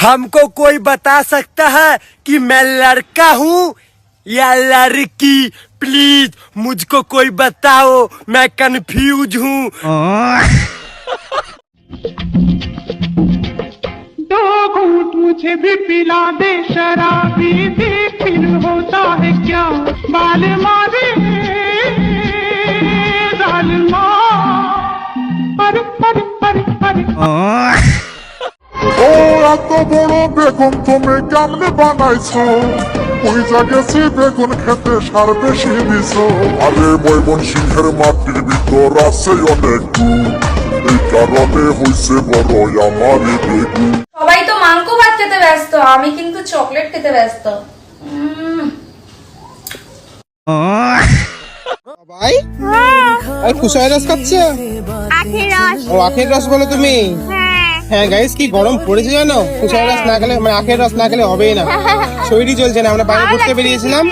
हमको कोई बता सकता है कि मैं लड़का हूँ या लड़की? प्लीज़ मुझको कोई बताओ, मैं कंफ्यूज हूँ। दो घूंट मुझे भी पिला दे, शराबी भी फिर होता है क्या? बाल मारे এত বড় বেগুন তুমি কেমনে বানাইছো? ওই জাগেছি বেগুন খেতে সার বেশি দিছো। আরে ময়মন সিংহের মাটির ভিতর আছে অনেক এই কারণে হইছে বড় আমার বেগুন। সবাই তো মাংকো ভাত খেতে ব্যস্ত আমি কিন্তু চকলেট খেতে ব্যস্ত। ভাই? আর কুশায় রস খাচ্ছে? আখের রস। ও আখের রস বলো তুমি। হ্যাঁ গাইস কি গরম পড়েছে জানো? কুশায় রস না খেলে মানে আখের রস না খেলে হবেই না। শরীরই চলছে না আমরা বাইরে ঘুরতে বেরিয়েছিলাম।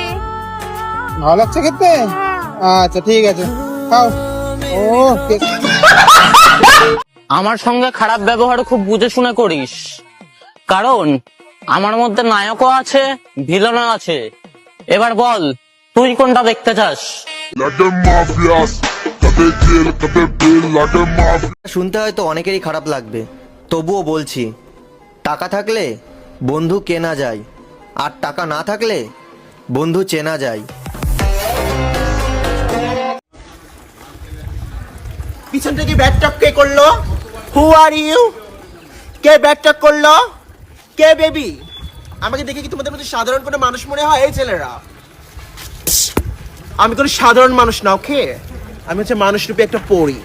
ভালো লাগছে খেতে? আচ্ছা ঠিক আছে। খাও। ও আমার সঙ্গে খারাপ ব্যবহার খুব বুঝে শুনে করিস। কারণ আমার মধ্যে নায়কও আছে ভিলেনও আছে। এবার বল তুই কোনটা দেখতে চাস? শুনতে হয়তো অনেকেরই খারাপ লাগবে। তবুও বলছি টাকা থাকলে বন্ধু কেনা যায় আর টাকা না থাকলে বন্ধু চেনা যায়। পিছন থেকে ব্যাকটক কে করল? হু আর ইউ কে ব্যাকটক করল? কে বেবি? আমাকে দেখে কি তোমাদের মধ্যে সাধারণ কোনো মানুষ মনে হয় এই ছেলেরা? আমি কোনো সাধারণ মানুষ না ওকে? আমি হচ্ছে মানুষ রূপে একটা পড়ি